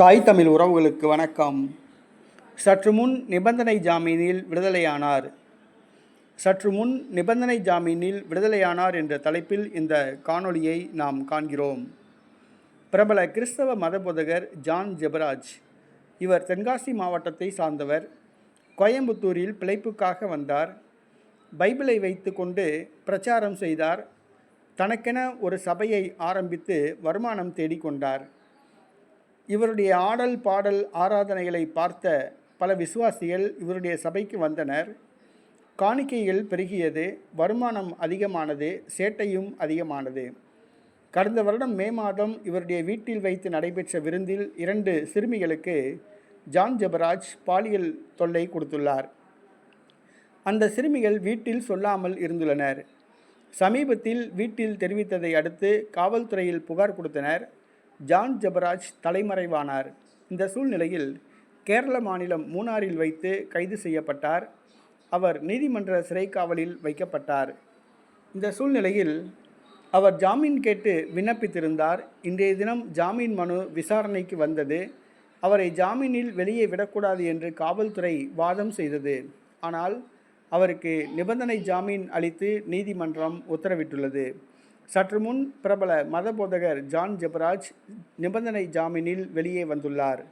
தாய் தமிழ் உறவுகளுக்கு வணக்கம். சற்று முன் நிபந்தனை ஜாமீனில் விடுதலையானார். சற்று முன் நிபந்தனை ஜாமீனில் விடுதலையானார் என்ற தலைப்பில் இந்த காணொளியை நாம் காண்கிறோம். பிரபல கிறிஸ்தவ மதபோதகர் ஜான் ஜெபராஜ் இவர் தென்காசி மாவட்டத்தை சார்ந்தவர் கோயம்புத்தூரில் பிழைப்புக்காக வந்தார் பைபிளை வைத்துக்கொண்டு பிரச்சாரம் செய்தார் தனக்கென ஒரு சபையை ஆரம்பித்து வருமானம் தேடிக்கொண்டார். இவருடைய ஆடல் பாடல் ஆராதனைகளை பார்த்த பல விசுவாசிகள் இவருடைய சபைக்கு வந்தனர். காணிக்கைகள் பெருகியது வருமானம் அதிகமானது சேட்டையும் அதிகமானது. கடந்த வருடம் மே மாதம் இவருடைய வீட்டில் வைத்து நடைபெற்ற விருந்தில் இரண்டு சிறுமிகளுக்கு ஜான் ஜெபராஜ் பாலியல் தொல்லை கொடுத்துள்ளார். அந்த சிறுமிகள் வீட்டில் சொல்லாமல் இருந்துள்ளனர். சமீபத்தில் வீட்டில் தெரிவித்ததை அடுத்து காவல்துறையில் புகார் கொடுத்தனர். ஜான் ஜபராஜ் தலைமறைவானார். இந்த சூழ்நிலையில் கேரள மாநிலம் மூணாறில் வைத்து கைது செய்யப்பட்டார். அவர் நீதிமன்ற சிறை காவலில் வைக்கப்பட்டார். இந்த சூழ்நிலையில் அவர் ஜாமீன் கேட்டு விண்ணப்பித்திருந்தார். இன்றைய தினம் ஜாமீன் மனு விசாரணைக்கு வந்தது. அவரை ஜாமீனில் வெளியே விடக்கூடாது என்று காவல்துறை வாதம் செய்தது. ஆனால் அவருக்கு நிபந்தனை ஜாமீன் அளித்து நீதிமன்றம் உத்தரவிட்டுள்ளது. சற்று முன் பிரபல மதபோதகர் ஜான் ஜெபராஜ் நிபந்தனை ஜாமீனில் வெளியே வந்துள்ளார்.